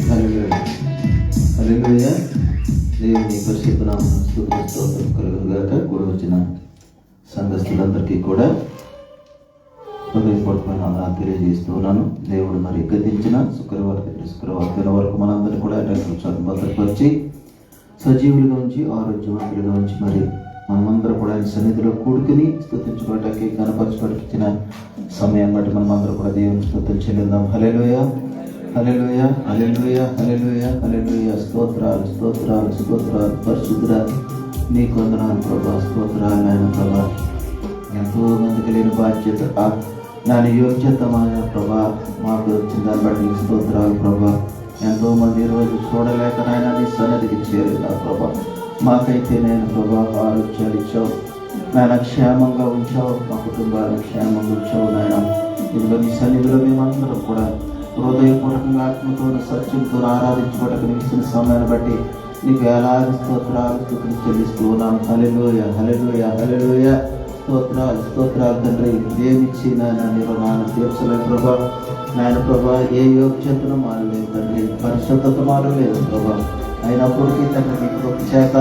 హల్లెలూయా. హల్లెలూయా. దేవుని పరిశుద్ధ నామమున స్తుతి స్తోత్రం కలుగును గాక కూడి వచ్చిన సంఘస్థులందరికీ కూడా హృదయపూర్వకమైన వందనాలు తెలియజేస్తున్నాను దేవుడు మరి గతించిన శుక్రవారం శుక్రవారం వరకు మనందరినీ కూడా రెక్కల భద్రపరిచి సజీవులుగా ఉంచి ఆరోగ్యవంతులుగా ఉంచి మరి మనమందరం కూడా ఆయన సన్నిధిలో కూడుకుని స్థుతించుకోవటానికి కనపరచడానికి ఇచ్చిన సమయం బట్టి మనమందరం కూడా దేవుని స్థుతులు చెల్లిద్దాం. Hallelujah hallelujah hallelujah hallelujah hallelujah. స్తోత్రాలు స్తోత్రాలు స్తోత్రాలు. పరిశుద్ధుడా నీ కొందనాలు ప్రభా. స్తోత్రాలు ఆయన ప్రభా. ఎంతో మందికి లేని బాధ్యత దాని నాని యోగ్యత మా ప్రభా. మాకు వచ్చిన దాన్ని బట్టి నీకు స్తోత్రాలు ప్రభా. ఎంతో మంది ఈరోజు చూడలేక నాయన నీ సన్నిధికి చేరిన ప్రభా. మాకైతే నేను ప్రభా ఆరోగ్యాలు ఇచ్చావు నాయన క్షేమంగా ఉంచావు. మా కుటుంబాలను క్షేమంగా ఉంచావు నాయన. ఇందులో నీ సన్నిధిలో మేమందరం కూడా హృదయపూర్వకంగా ఆత్మతో సత్యంతో ఆరాధించుకోవడానికి నిలిచిన ఇచ్చిన సమయాన్ని బట్టి నీకు ఎలా స్తోత్రాలు స్థుతులు చెల్లిస్తూ ఉన్నాం. హలెలోయ హలెలోయ హలెలోయ స్తోత్రాలు స్తోత్రాలు తండ్రి. దేవిచ్చి నాయన మీరు నాన్న తీర్చలే ప్రభా. నాయన ప్రభా ఏ యోగ్యతను మారలేదు తండ్రి. పరిశుద్ధత మారలేదు ప్రభా. అయినప్పటికీ తండ్రి మీ కృప చేత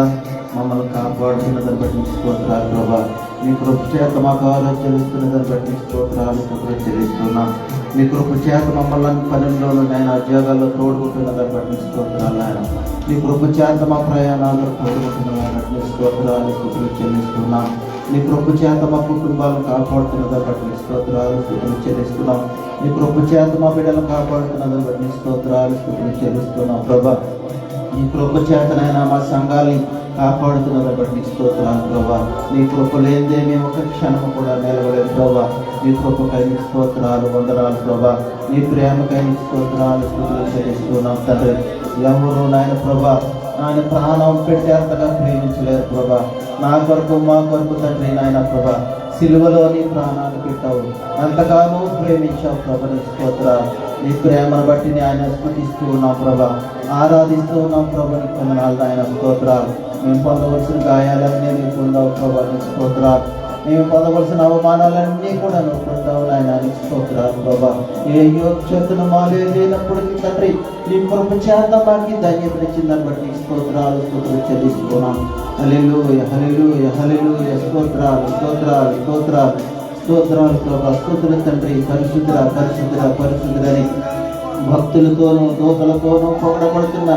మమ్మల్ని కాపాడుతున్న దాన్ని బట్టి స్తోత్రాలు ప్రభా. మీ కృప చేత మాకు ఆలోచన ఇస్తున్న దాన్ని బట్టి స్తోత్రాలు స్తోత్రాలు చెల్లిస్తున్నాం. మీ కృప చేత మమ్మల్ని పనుల్లోనూ నేను ఉద్యోగాల్లో తోడుకుంటున్న దాన్ని బట్టి స్తోత్రాలు ఆయన మీ కృప చేత మా ప్రయాణాల్లో తోడుకుంటున్న దాన్ని బట్టి స్తోత్రాలు కృపలు చెల్లిస్తున్నాం. మీ కృప చేత మా కుటుంబాలను కాపాడుతున్న దాన్ని బట్టి స్తోత్రాలు కృపలు చెల్లిస్తున్నాం. మీ కృప చేత మా బిడ్డలను కాపాడుతున్న దాన్ని బట్టి స్తోత్రాలు కృపలు చెల్లిస్తున్నాం ప్రభా. నీ కృప చేతనైనా మా సంఘాన్ని కాపాడుతున్నారు బట్టి స్తోత్రాలు ప్రభా. నీ కృప లేదే మేము ఒక క్షణం కూడా నిలవలేదు ప్రభా. నీ కృపకై స్తోత్రాలు వందనాలు ప్రభా. నీ ప్రేమకైన స్తోత్రాలు స్థుతులు చెల్లిస్తున్నాం తండ్రి. ఎవరు నాయన ప్రభా ఆయన ప్రాణం పెట్టేంతగా ప్రేమించలేరు ప్రభా. నా కొరకు మా కొరకు తండ్రి నాయన ప్రభా. సిలువలోని ప్రాణాలు పెట్టావు. ఎంతగానో ప్రేమించావు ప్రభా స్తోత్రాలు. నీ ప్రేమను బట్టి ఆయన స్థుతిస్తూ ఉన్నాం ప్రభా. ఆరాధిస్తూ ఉన్నాం ప్రభా నీ కొందనాలు ఆయన స్తోత్రాలు. మేము పొందవలసిన గాయాలన్నీ నీవు పొందావు ప్రభా నీ స్తోత్రాలు. మేము పొందవలసిన అవమానాలన్నీ కూడా నువ్వు పొందావు నాయన నీ స్తోత్రాలు ప్రభా. ఏ యోగ్యతను మాలే లేనప్పటికీ తండ్రి నీ కృప చేత మాకి ధన్యత ఇచ్చిందని బట్టి స్తోత్రాలు స్తోత్రం చెల్లిస్తున్నాం. హల్లెలూయ హల్లెలూయ హల్లెలూయ స్తోత్రాలు స్తోత్రాలు స్తోత్రాలు. స్తోత్రాలు ప్రభా స్తోత్ర తండ్రి. పరిశుద్ధ పరిశుద్ధ పరిశుద్ధులని భక్తులతోనూ దూతలతోనూ పొగడబడుతున్న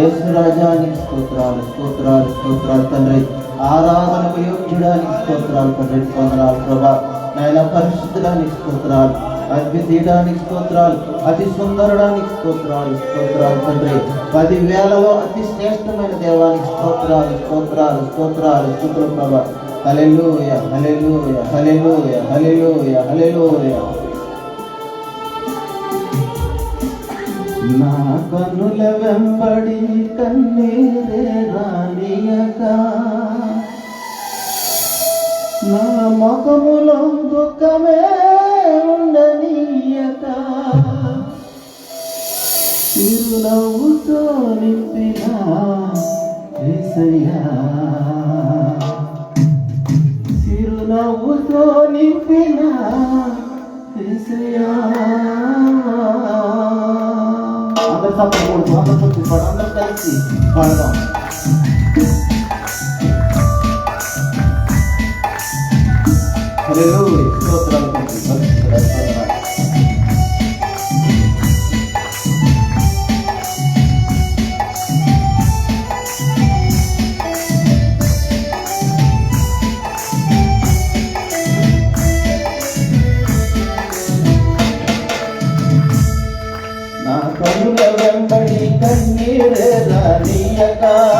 యేసురాజానికి స్తోత్రాలు స్తోత్రాలు స్తోత్రాలు తండ్రి. ఆరాధనకు యోగ్యుడానికి స్తోత్రాలు తండ్రి. పొందనాలు ప్రభా. నాయన పరిశుద్ధడానికి స్తోత్రాలు అద్వితీయడానికి స్తోత్రాలు అతి సుందరడానికి స్తోత్రాలు స్తోత్రాలు తండ్రి. పదివేలలో అతి శ్రేష్టమైన దేవానికి స్తోత్రాలు స్తోత్రాలు స్తోత్రాలు స్తోత్రం ప్రభా. హల్లెలూయ హల్లెలూయ హల్లెలూయ హల్లెలూయ హల్లెలూయ. నా కన్నుల వెంబడి కన్నీరే రానియక. నా ముఖములో దుఃఖమే ఉండనీయక. చిరునవ్వుతో నింపిన ఏసయ్యా. నవ్వుతో నింపిన యేసయ్యా. అందరు తప్పకూడదు అందరు తప్పిపాడు అందరు కలిసి పాడదాం. స్తోత్రాలు. వెంబడి కన్నీరే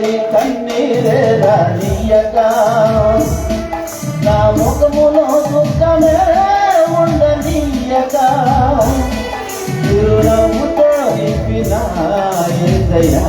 నీ కన్నీరే రానియక నా ముఖములో దుఃఖమే ఉండనీయక చిరునవ్వుతో నింపిన ఎదయా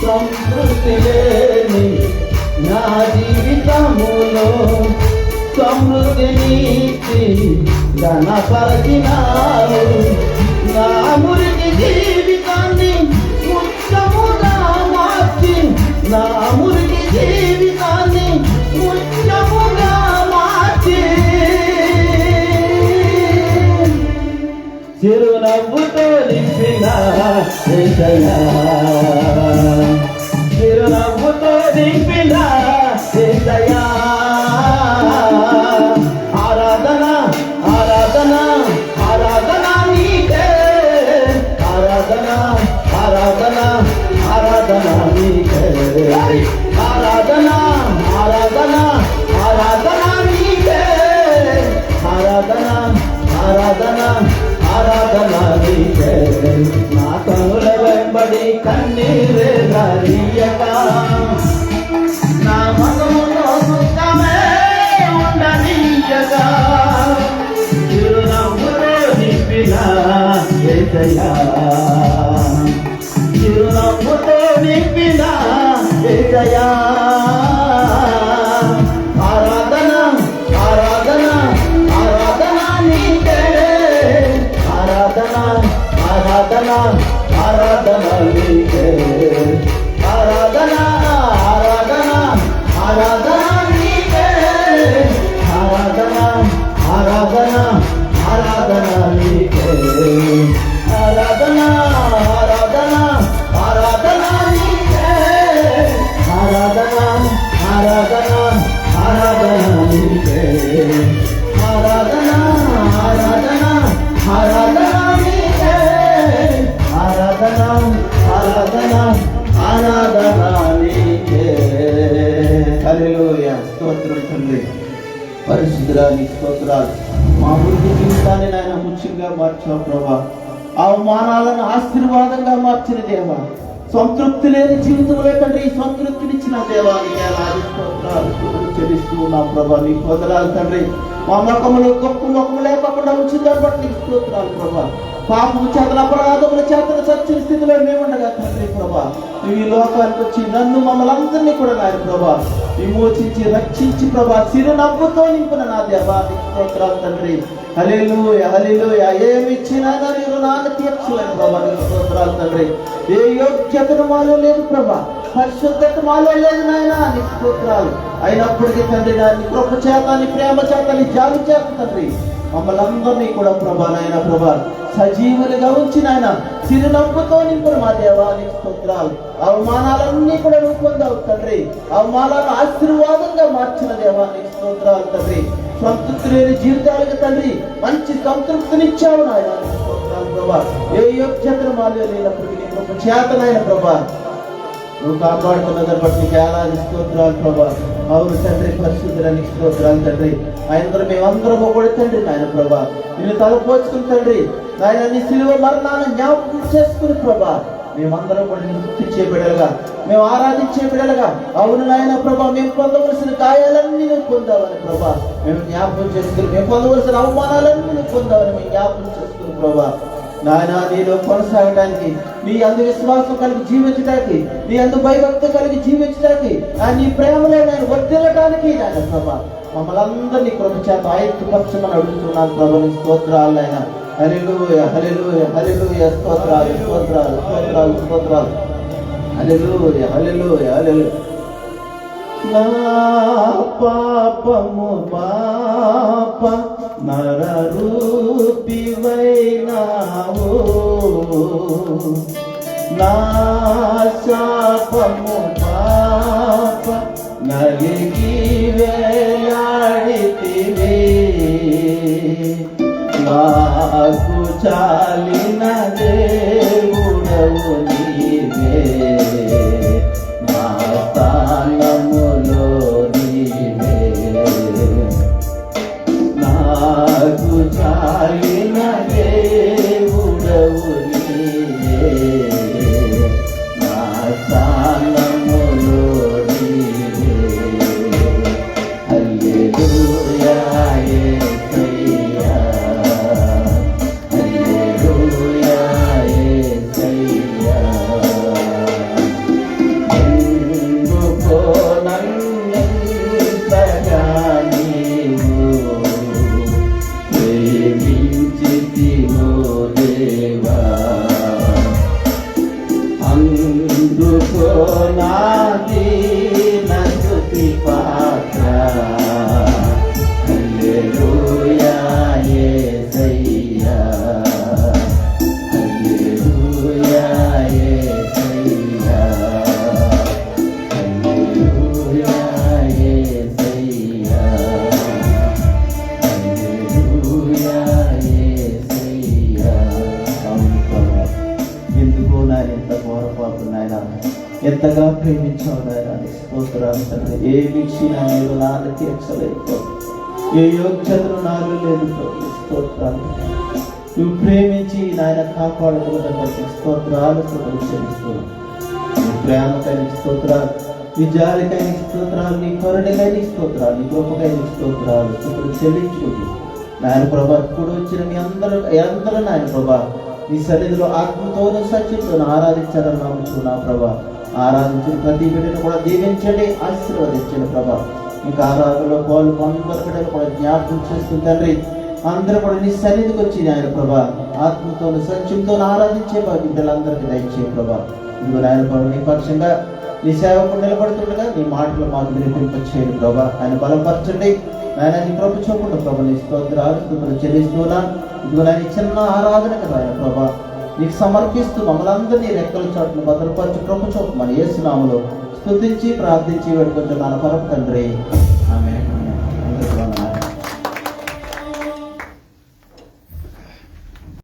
సంతృప్తి లేని నా జీవితములో సమృద్ధిని ధనపరచినారు నా మురికి జీవితాన్ని ముఖ్యముగా మార్చి నా మురికి జీవితాన్ని ముఖ్యముగా మార్చి. చిరునవ్వుతో నింపిన దేవా నీకు స్తోత్రాలు మా వృద్ధి జీవితాన్ని నాయన ముఖ్యంగా మార్చావు ప్రభా. అవమానాలను ఆశీర్వాదంగా మార్చిన దేవ. సంతృప్తి లేని జీవితంలో తండ్రి సంతృప్తినిచ్చిన దేవానికి చెల్లిస్తూ నా ప్రభా. నీ పొందరాలు తండ్రి. మా మొక్కములు గొప్ప మొక్కము లేకుండా ఉంచిందని బట్టి స్తోత్రాలు ప్రభా. పాపము చేతల అపరాధముల చేతన సత్య స్థితిలో మేముండగా తండ్రి ప్రభా. ఈ లోకానికి వచ్చి నన్ను మమ్మల్ని అందరినీ కూడా నాయన ప్రభా విమోచించి రక్షించి ప్రభా చిరునవ్వుతో నింపిన నా దేవాలు తండ్రి. హల్లెలూయా హల్లెలూయా. ఏమి ఇచ్చినా కానీ రుణాన్ని తీర్చలేను ప్రభా నీకు స్తోత్రాలు తండ్రి. ఏ యోగ్యతను మాలో లేదు ప్రభా పరిశుద్ధత మాలో లేదు నాయన నీకు స్తోత్రాలు. అయినప్పటికీ తండ్రి దాన్ని కృప చేత నీ ప్రేమ చేత నీ జాలి చేత తండ్రి. మమ్మల్ని అందరినీ కూడా ప్రభా నాయన ప్రభా సజీవులుగా ఉంచి నాయన చిరునవ్వుతో నింపున మా దేవా స్తోత్రాలు. అవమానాలన్నీ కూడా నువ్వు పొందావు తండ్రి. అవమానాలను ఆశీర్వాదంగా మార్చిన దేవా స్తోత్రాలు తండ్రి. సంతృప్తి లేని జీవితాలకు తండ్రి మంచి సంతృప్తినిచ్చావు నాయన స్తోత్రాలు ప్రభా. ఏ యోగ్యతను మాలో లేనప్పటికీ నీ చేతనైన ప్రభా నువ్వు కాపాడుతున్నదని బట్టి నీకు స్తోత్రాలు ప్రభా. అవును తండ్రి పరిశుద్ధులని స్తోత్రాలు తండ్రి. ఆయన మేమందరం కూడా తండ్రి నాయన ప్రభా. నిన్ను తలపోచుకుని తండ్రి నాయన నీ సిలువ మరణాలను జ్ఞాపకం చేసుకుని ప్రభా. మేమందరం కూడా నిన్ను చేపడలుగా మేము ఆరాధించే బిడలుగా. అవును నాయన ప్రభా మేము పొందవలసిన గాయాలన్నీ నువ్వు పొందావని ప్రభా. మేము జ్ఞాపకం చేసుకుని మేము పొందవలసిన అవమానాలన్నీ నువ్వు పొందావని మేము జ్ఞాపకం చేసుకుని ప్రభా. నాయన నీలో కొనసాగడానికి నీ అందు విశ్వాసం కలిగి జీవించడానికి నీ అందు భయభక్తి కలిగి జీవించడానికి ఆ నీ ప్రేమలో నేను వర్దిల్లడానికి నాయన ప్రభా మమ్మల్ని అందరినీ కృపచేత ఆయుక్తపరచమని అడుగుతున్నాను ప్రభు నీ స్తోత్రాలు ఆయన హల్లెలూయా హల్లెలూయా హల్లెలూయా స్తోత్రాలు స్తోత్రాలు స్తోత్రాలు స్తోత్రాలు. హల్లెలూయా హల్లెలూయా హల్లెలూయా. నా పాపము పాప నరరూపివైనావు. నా శాపము పాప నలిగి వేలాడితివి. నాకు చాలిన దేవుడవు నాకు స్తోత్రాలు తండ్రి ఏ విషయం మీరు నాన్న తీర్చలేదు ఏ యోగ్యతను నాలో లేదు స్తోత్రాలు. నువ్వు ప్రేమించి నాయన కాపాడుతున్న బట్టి స్తోత్రాలు చెల్లిస్తున్నావు చెల్లిస్తున్నాను స్తోత్రాలు నీ జాలికై స్తోత్రాలు నీ కరుణకై స్తోత్రాలు నీ గొప్పకైన స్తోత్రాలు ఇప్పుడు చెల్లించుకుంటు. నాయన ప్రభా ఇప్పుడు వచ్చిన మీ అందరూ అందరూ నాయన ప్రభా నీ సన్నిధిలో ఆత్మతోనూ సత్యంతో ఆరాధించాలని నమ్ముతున్నా ప్రభా. ఆరాధించిన ప్రతి బిడ్డను కూడా దీవించండి ఆశీర్వదించండి ప్రభా. ఇంకా ఆరాధనలో పాలు అందరి బిడ్డలు కూడా జ్ఞాపకం చేస్తుంది తండ్రి. అందరూ కూడా నీ సన్నిధికి వచ్చి ఆయన ప్రభా ఆత్మతో సత్యంతో ఆరాధించే బిడ్డలందరికీ దయచే ప్రభా. ఇదిగో నాయన ప్రభు నీ పక్షంగా నీ సేవకు నిలబడుతుండగా నీ మాటలు మాకు వినిపింపచేయండి ప్రభా. ఆయన బలపరచండి. ఆయన నీ ప్రభు చూపండి ప్రభా నీ స్తోత్రాలు స్తుతులు చెల్లిస్తున్నాను ఇదిగో నాయన చిన్న ఆరాధన కదా ఆయన ప్రభా నీకు సమర్పిస్తూ మమ్మల్ని అందరినీ రెక్కల చోట్ల భద్రపరచు కృప మన ఏసునామలో స్థుతించి ప్రార్థించి పెట్టుకుంటున్నాను పరమ తండ్రి.